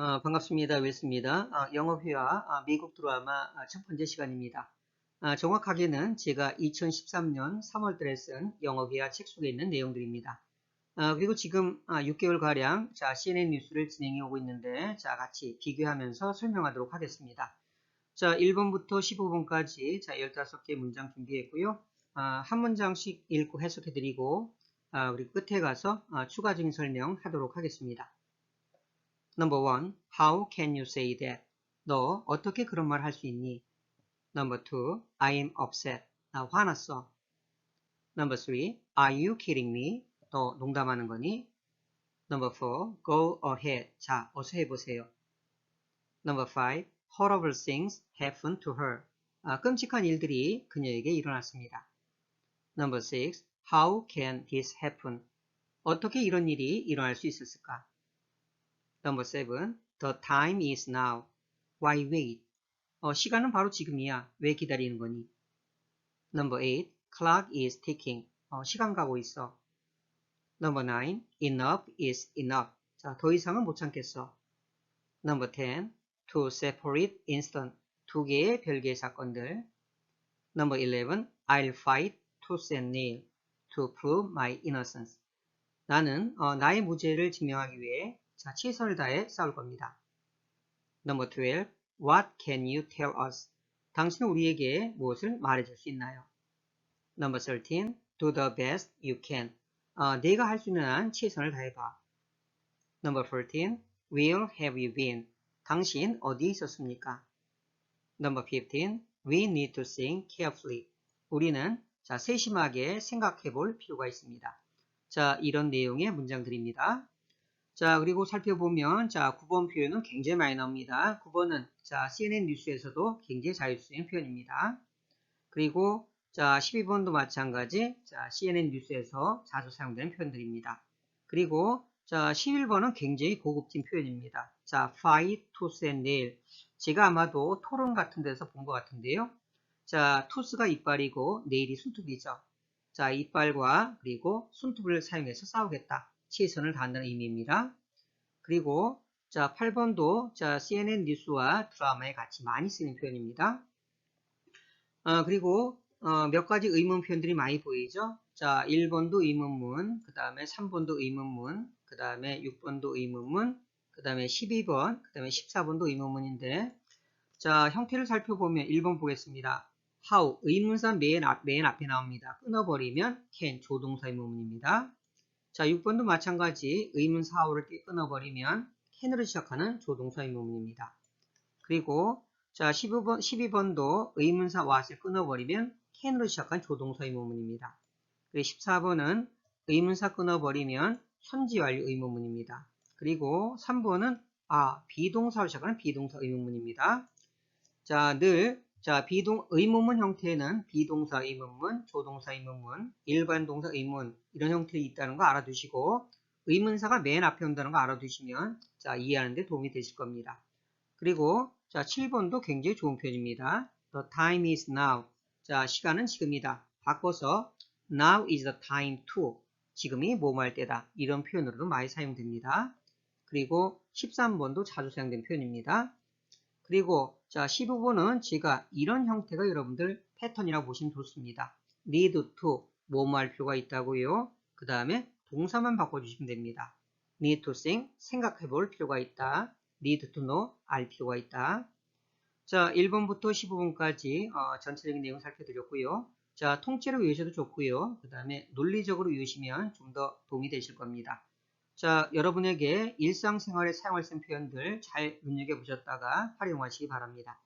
어, 반갑습니다. 웨스입니다. 어, 영어회화 어, 미국 드라마 어, 첫 번째 시간입니다. 아, 정확하게는 제가 2013년 3월달에 쓴 영어회화 책 속에 있는 내용들입니다. 아, 그리고 지금 6개월가량 자, CNN 뉴스를 진행해 오고 있는데 자, 같이 비교하면서 설명하도록 하겠습니다. 자, 1번부터 15번까지 자, 15개 문장 준비했고요. 아, 한 문장씩 읽고 해석해 드리고 우리 끝에 가서 추가적인 설명 하도록 하겠습니다. Number one, how can you say that? 너 어떻게 그런 말 할 수 있니? Number two, I am upset. 나 화났어. Number three, are you kidding me? 너 농담하는 거니? Number four, go ahead. 자, 어서 해보세요. Number five, horrible things happen to her. 아, 끔찍한 일들이 그녀에게 일어났습니다. Number six, how can this happen? 어떻게 이런 일이 일어날 수 있었을까? Number 7. The time is now. Why wait? 어, 시간은 바로 지금이야. 왜 기다리는 거니? Number 8. Clock is ticking. 어, 시간 가고 있어. Number 9. Enough is enough. 자, 더 이상은 못 참겠어. Number 10. To separate instant. 두 개의 별개의 사건들. Number 11. I'll fight tooth and nail to prove my innocence. 나는 어, 나의 무죄를 증명하기 위해 자, 최선을 다해 싸울 겁니다. Number 12. What can you tell us? 당신은 우리에게 무엇을 말해줄 수 있나요? Number 13. Do the best you can. 어, 내가 할 수 있는 한 최선을 다해봐. Number 14. Where have you been? 당신 어디에 있었습니까? Number 15. We need to think carefully. 우리는 자, 세심하게 생각해 볼 필요가 있습니다. 자, 이런 내용의 문장들입니다. 자, 그리고 살펴보면, 자, 9번 표현은 굉장히 많이 나옵니다. 9번은, 자, CNN 뉴스에서도 굉장히 자주 쓰이는 표현입니다. 그리고, 자, 12번도 마찬가지, 자, CNN 뉴스에서 자주 사용되는 표현들입니다. 그리고, 자, 11번은 굉장히 고급진 표현입니다. 자, fight, tooth and nail. 제가 아마도 토론 같은 데서 본 것 같은데요. 자, 투스가 이빨이고, 네일이 손톱이죠. 자, 이빨과 그리고 손톱을 사용해서 싸우겠다. 최선을 다한다는 의미입니다. 그리고 자 8번도 자 CNN 뉴스와 드라마에 같이 많이 쓰는 표현입니다. 어, 그리고 어, 몇 가지 의문 표현들이 많이 보이죠. 자 1번도 의문문, 그 다음에 3번도 의문문, 그 다음에 6번도 의문문, 그 다음에 12번, 그 다음에 14번도 의문문인데 자 형태를 살펴보면 1번 보겠습니다. how 의문사 맨, 앞, 맨 앞에 나옵니다. 끊어버리면 can 조동사 의문문입니다. 자, 6번도 마찬가지 의문사 하우를 끊어버리면 캔으로 시작하는 조동사 의 문문입니다. 그리고 자 15번, 12번도 의문사 what을 끊어버리면 캔으로 시작한 조동사 의 문문입니다. 그리고 14번은 의문사 끊어버리면 현지 완료 의문문입니다. 그리고 3번은 아 비동사로 시작하는 비동사 의문문입니다. 자, 늘 자, 비동, 의문문 형태에는 비동사 의문문, 조동사 의문문, 일반 동사 의문 이런 형태가 있다는 거 알아두시고 의문사가 맨 앞에 온다는 거 알아두시면 자, 이해하는 데 도움이 되실 겁니다. 그리고 자, 7번도 굉장히 좋은 표현입니다. The time is now. 자, 시간은 지금이다. 바꿔서 now is the time to. 지금이 뭐뭐할 때다. 이런 표현으로도 많이 사용됩니다. 그리고 13번도 자주 사용된 표현입니다. 그리고 자 15번은 제가 이런 형태가 여러분들 패턴이라고 보시면 좋습니다. need to 뭐뭐 할 필요가 있다고요. 그 다음에 동사만 바꿔주시면 됩니다. need to think 생각해 볼 필요가 있다. need to know 알 필요가 있다. 자 1번부터 15번까지 어, 전체적인 내용 살펴드렸고요. 자 통째로 외우셔도 좋고요. 그 다음에 논리적으로 외우시면 좀 더 도움이 되실 겁니다. 자, 여러분에게 일상생활에 사용할 수 있는 표현들 잘 눈여겨보셨다가 활용하시기 바랍니다.